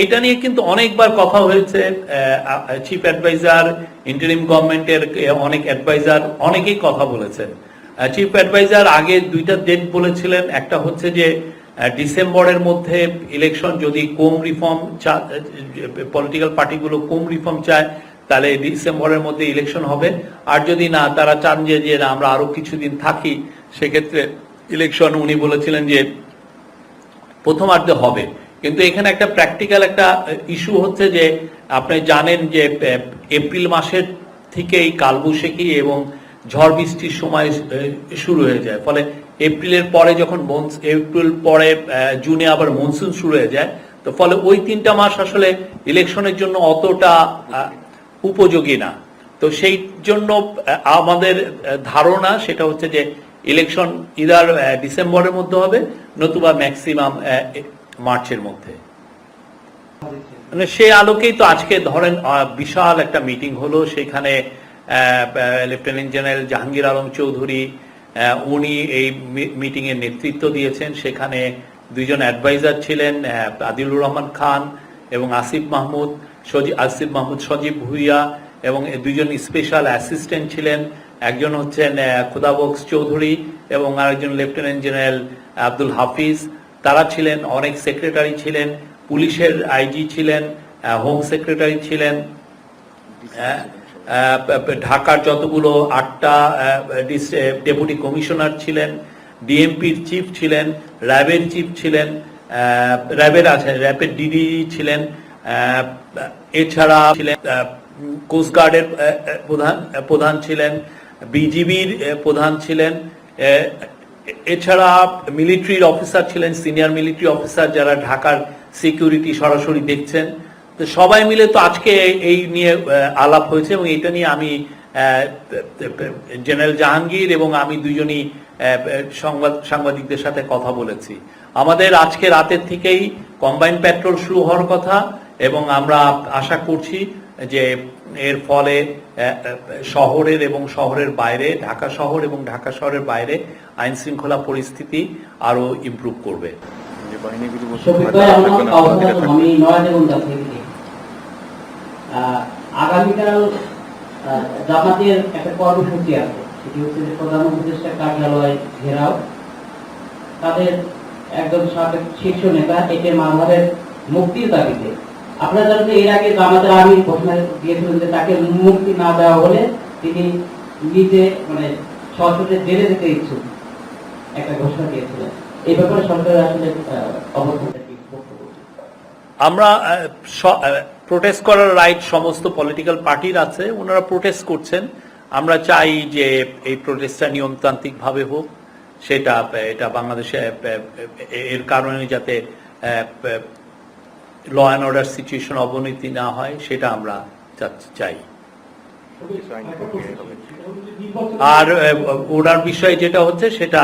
এইটা নিয়ে কিন্তু অনেকবার কথা হয়েছে চিফ অ্যাডভাইজার ইন্টারিম গভর্নমেন্টের অনেক অ্যাডভাইজার অনেকেই কথা বলেছেন। চিফ অ্যাডভাইজার আগে দুইটা ডেট বলেছিলেন একটা হচ্ছে যে ডিসেম্বরের মধ্যে ইলেকশন যদি কম রিফর্ম পলিটিক্যাল পার্টিগুলো কম রিফর্ম চায় তাহলে ডিসেম্বরের মধ্যে ইলেকশন হবে। আর যদি না তারা চান যে যে না, আমরা আরও কিছুদিন থাকি সেক্ষেত্রে ইলেকশন উনি বলেছিলেন যে প্রথমার্ধে হবে। কিন্তু এখানে একটা প্র্যাকটিক্যাল একটা ইস্যু হচ্ছে যে আপনি জানেন যে এপ্রিল মাসের থেকেই কালবৈশাখী এবং ঝড় বৃষ্টির সময় শুরু হয়ে যায়। ফলে এপ্রিলের পরে যখন এপ্রিল পরে জুনে আবার মনসুন শুরু হয়ে যায়, তো ফলে ওই তিনটা মাস আসলে ইলেকশনের জন্য অতটা উপযোগী না। তো সেই জন্য আমাদের ধারণা সেটা হচ্ছে যে ইলেকশন ইদার ডিসেম্বরের মধ্যে হবে নতুবা ম্যাক্সিমাম মার্চের মধ্যে। মানে সেই আলোকেই তো আজকে ধরেন বিশাল একটা মিটিং হলো, সেখানে লেফটেন্যান্ট জেনারেল জাহাঙ্গীর আলম চৌধুরী উনি এই মিটিং এর নেতৃত্ব দিয়েছেন। সেখানে দুইজন অ্যাডভাইজার ছিলেন আদিলুর রহমান খান এবং আসিফ মাহমুদ, সজি- আসিফ মাহমুদ, সজীব ভুইয়া এবং দুইজন স্পেশাল অ্যাসিস্ট্যান্ট ছিলেন। একজন হচ্ছেন খুদাবক্স চৌধুরী এবং আরেকজন লেফটেন্যান্ট জেনারেল আব্দুল হাফিজ। তারা ছিলেন, অনেক সেক্রেটারি ছিলেন, পুলিশের আইজি ছিলেন হোম সেক্রেটারি ছিলেন ঢাকার যতগুলো আটটা ডেপুটি কমিশনার ছিলেন ডিএমপির চিফ ছিলেন র্যাবের চিফ ছিলেন র্যাবের আছে র্যাবের ডিডি ছিলেন এছাড়া ছিলেন কোস্টগার্ডের প্রধান প্রধান ছিলেন বিজিবির প্রধান ছিলেন এছাড়া মিলিটারির অফিসার ছিলেন, সিনিয়র মিলিটারি অফিসার যারা ঢাকার সিকিউরিটি সরাসরি দেখছেন। তো সবাই মিলে তো আজকে এই নিয়ে আলাপ হয়েছে এবং এটা নিয়ে আমি জেনারেল জাহাঙ্গীর এবং আমি দুজনই সংবাদ, সাংবাদিকদের সাথে কথা বলেছি। আমাদের আজকে রাতের থেকেই কম্বাইন পেট্রোল শুরু হওয়ার কথা এবং আমরা আশা করছি যে এর ফলে শহরের এবং শহরের বাইরে ঢাকা শহর এবং ঢাকা শহরের বাইরে আইন শৃঙ্খলা পরিস্থিতি আরও ইমপ্রুভ করবে। আগামীকাল আহ, জামাতের একটা কর্মসূচি আছে। সেটি হচ্ছে যে প্রধান উপদেষ্টার কার্যালয় ঘেরাও। তাদের একজন সাবেক শীর্ষ নেতা একে মাঝারের মুক্তির দাবিতে আপনারা জানেন এর আগে জামাতের আমির ঘোষণা দিয়েছিলেন যে তাকে মুক্তি না দেওয়া হলে তিনি নিজে মানে সরাসরি জেলে যেতে ইচ্ছুক। একটা ঘোষণা দিয়েছিলেন। এই ব্যাপারে সরকারের আসলে অবস্থানটা কি আমরা প্রোটেস্ট করার রাইট সমস্ত পলিটিক্যাল পার্টির আছে, ওনারা প্রোটেস্ট করছেন। আমরা চাই যে এই প্রোটেস্টটা নিয়মতান্ত্রিক ভাবে হোক, সেটা এটা বাংলাদেশে এর কারণে যাতে ল অ্যান্ড অর্ডার সিচুয়েশন অবনতি না হয়, সেটা আমরা চাই। আর ওনার বিষয়ে যেটা হচ্ছে, সেটা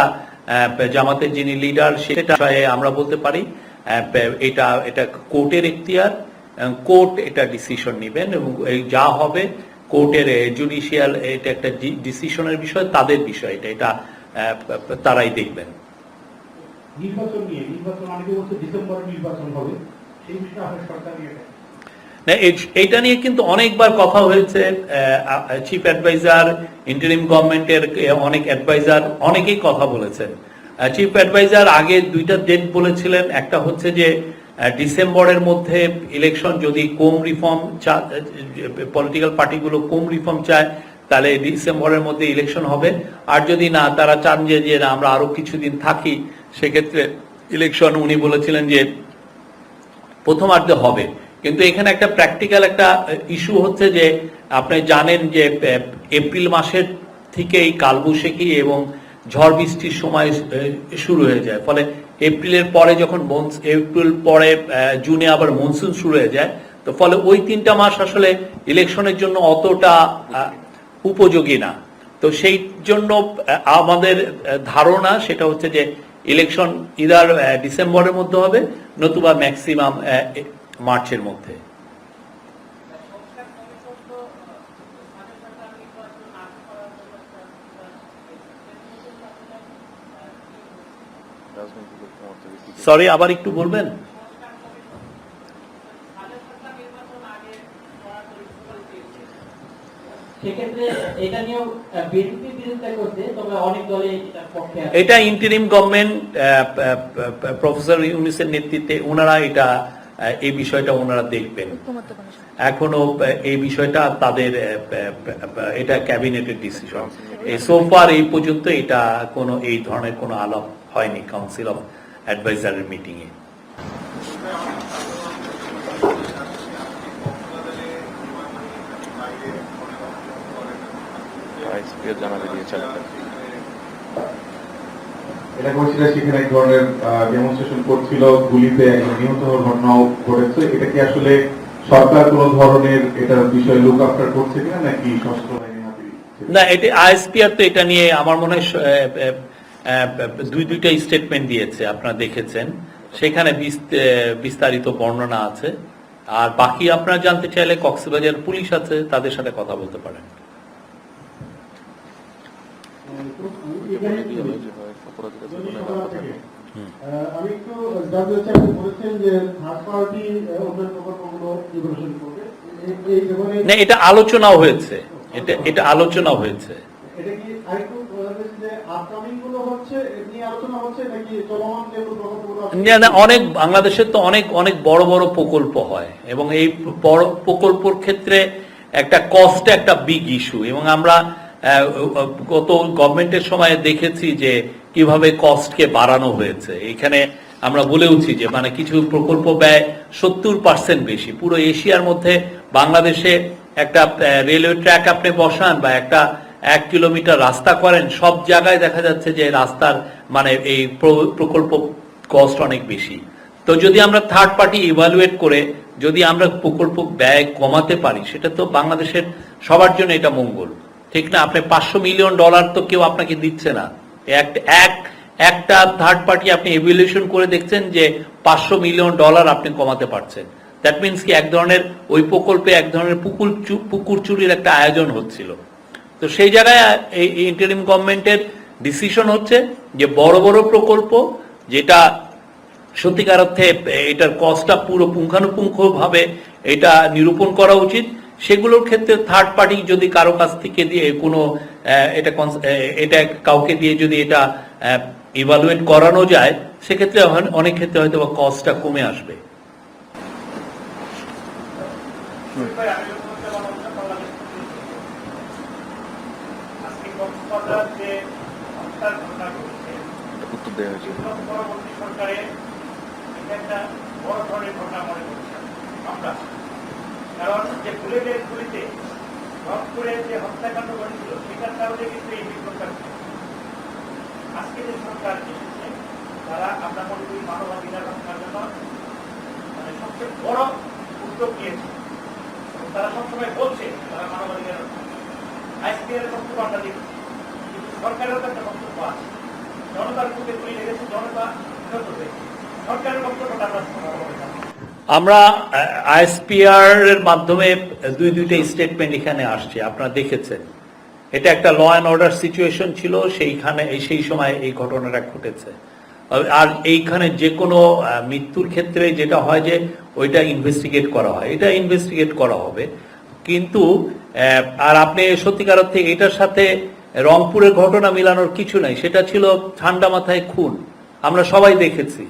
জামাতের যিনি লিডার সেটা আমরা বলতে পারি এটা এটা কোর্টের এখতিয়ার কোর্ট এটা ডিসিশন নেবেন এবং যা হবে, কোর্টের জুডিশিয়াল এটা একটা ডিসিশনের বিষয়, তাদের বিষয় এটা এটা তারাই দেখবেন নির্বাচন নিয়ে, নির্বাচন ডিসেম্বরে নির্বাচন হবে এটা- এইটা নিয়ে কিন্তু অনেকবার কথা হয়েছে চিফ অ্যাডভাইজার ইন্টারিম গভর্নমেন্টের অনেক অ্যাডভাইজার অনেকেই কথা বলেছেন। চিফ অ্যাডভাইজার আগে দুইটা ডেট বলেছিলেন, একটা হচ্ছে যে ডিসেম্বরের মধ্যে ইলেকশন যদি কম রিফর্ম পলিটিক্যাল পার্টিগুলো কম রিফর্ম চায়, তাহলে ডিসেম্বরের মধ্যে ইলেকশন হবে। আর যদি না, তারা চান যে আমরা আরও কিছুদিন থাকি, সেক্ষেত্রে ইলেকশন উনি বলেছিলেন যে প্রথমার্ধে হবে। কিন্তু এখানে একটা প্র্যাকটিক্যাল একটা ইস্যু হচ্ছে যে আপনি জানেন যে এপ্রিল মাসের থেকেই কালবৈশাখী এবং ঝড় বৃষ্টির সময় শুরু হয়ে যায়। ফলে এপ্রিলের পরে যখন এপ্রিল পরে জুনে আবার মনসুন শুরু হয়ে যায়, তো ফলে ওই তিনটা মাস আসলে ইলেকশনের জন্য অতটা উপযোগী না। তো সেই জন্য আমাদের ধারণা সেটা হচ্ছে যে ইলেকশন ইদার ডিসেম্বরের মধ্যে হবে নতুবা ম্যাক্সিমাম মার্চের মধ্যে। সরি আবার একটু বলবেন? সেক্ষেত্রে এটা নিয়েও বিএনপি বিরোধিতা করছে তবে অনেক দলে এটা পক্ষে আছে। এটা ইন্টারিম গভর্নমেন্ট প্রফেসর ইউনিসের নেতৃত্বে ওনারা এটা এই বিষয়টা ওনারা দেখবেন। এখনও এই বিষয়টা তাদের এটা ক্যাবিনেটের ডিসিশন এই সোফার এই পর্যন্ত এটা কোনো এই ধরনের কোনো আলাপ হয়নি কাউন্সিল অফ অ্যাডভাইজারের মিটিং আইসপিও জানাতে দিয়েছেন এটা করছিল সেখানে এক ধরনের ডেমনস্ট্রেশন করছিল গুলিতে একজন নিহত হওয়ার ঘটনাও ঘটেছে। এটা কি আসলে সরকার কোন ধরনের এটার বিষয়ে লুক আফটার করছে কিনা নাকি সশস্ত্র? না এটা আইএসপিআর তো এটা নিয়ে আমার মনে হয় দুই দুইটা স্টেটমেন্ট দিয়েছে আপনারা দেখেছেন। সেখানে বিস্তারিত বর্ণনা আছে। আর বাকি আপনারা জানতে চাইলে কক্সবাজার পুলিশ আছে তাদের সাথে কথা বলতে পারেন অপরাধীরা যদি জীবনে সরকার থেকে, হুম। আহ, আমি একটু জানতে আপনি বলেছেন যে থার্ড পার্টি উন্নয়ন প্রকল্পগুলো ইভলিউশন করবে না এটা আলোচনাও হয়েছে এটা এটা আলোচনা হয়েছে এটা কি আরেকটু আলোচনা না, অনেক বাংলাদেশের তো অনেক অনেক বড় বড় প্রকল্প হয় এবং এই বড় প্রকল্পর ক্ষেত্রে একটা কস্ট একটা বিগ ইস্যু এবং আমরা গত গভর্নমেন্টের সময় দেখেছি যে কীভাবে কস্টকে বাড়ানো হয়েছে। এখানে আমরা বলেওছি যে মানে কিছু প্রকল্প ব্যয় সত্তর পার্সেন্ট বেশি। পুরো এশিয়ার মধ্যে বাংলাদেশে একটা রেলওয়ে ট্র্যাক আপনি বসান বা একটা এক কিলোমিটার রাস্তা করেন, সব জায়গায় দেখা যাচ্ছে যে রাস্তার মানে এই প্র- প্রকল্প কস্ট অনেক বেশি। তো যদি আমরা থার্ড পার্টি ইভালুয়েট করে যদি আমরা প্রকল্প ব্যয় কমাতে পারি, সেটা তো বাংলাদেশের সবার জন্য এটা মঙ্গল। ঠিক না? আপনি পাঁচশো মিলিয়ন ডলার তো কেউ আপনাকে দিচ্ছে না। এক এক, একটা থার্ড পার্টি আপনি ইভ্যালুয়েশন করে দেখছেন যে পাঁচশো মিলিয়ন ডলার আপনি কমাতে পারছেন। দ্যাট মিনস কি এক ধরনের ওই প্রকল্পে এক ধরনের পুকুর পুকুর চুরির একটা আয়োজন হচ্ছিল। তো সেই জায়গায় এই ইন্টারিম গভর্নমেন্টের ডিসিশন হচ্ছে যে বড় বড় প্রকল্প যেটা সত্যিকার অর্থে এটার কস্টটা পুরো পুঙ্খানুপুঙ্খ ভাবে এটা নিরূপণ করা উচিত। সেগুলোর ক্ষেত্রে থার্ড পার্টি যদি কারও কাছ থেকে দিয়ে কোনো আহ, এটা এটা কাউকে দিয়ে যদি এটা ইভালুয়েট করানো যায় সেক্ষেত্রে অনেক ক্ষেত্রে হয়তো বা কস্টটা কমে আসবে। উত্তর দেওয়া হয়েছে। পরবর্তী সরকারে একটা বড় ধরনের ঘটনা মনে করছে আমরা। কারণ যে গুলিতে যে হত্যাকাণ্ড ঘটেছিল, সেটার কারণে কিন্তু এই আজকে যে সরকার এসেছে, তারা আমরা মনে করি মানবাধিকার রক্ষার জন্য মানে সবচেয়ে বড় উদ্যোগ নিয়েছে। তারা সবসময় বলছে তারা মানবাধিকার রক্ষা বক্তব্য আমরা দেখছি। কিন্তু সরকারেরও একটা বক্তব্য আছে। জনতার বুকে গুলি লেগেছে, জনতা সরকারের বক্তব্যটা আমরা। আমরা আইএসপিআর এর মাধ্যমে দুই, দুইটা স্টেটমেন্ট এখানে আসছে, আপনারা দেখেছেন। এটা একটা ল অ্যান্ড অর্ডার সিচুয়েশন ছিল, সেইখানে, সেই সময় এই ঘটনাটা ঘটেছে। আর এইখানে যে কোনো মৃত্যুর ক্ষেত্রে যেটা হয় যে, ওইটা ইনভেস্টিগেট করা হয়। এটা ইনভেস্টিগেট করা হবে। কিন্তু আর আপনি সত্যিকার অর্থে এটার সাথে রংপুরের ঘটনা মিলানোর কিছু নাই। সেটা ছিল ঠান্ডা মাথায় খুন। আমরা সবাই দেখেছি।